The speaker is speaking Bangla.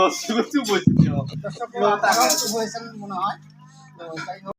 দশ বৈচিত্র্য মনে হয়।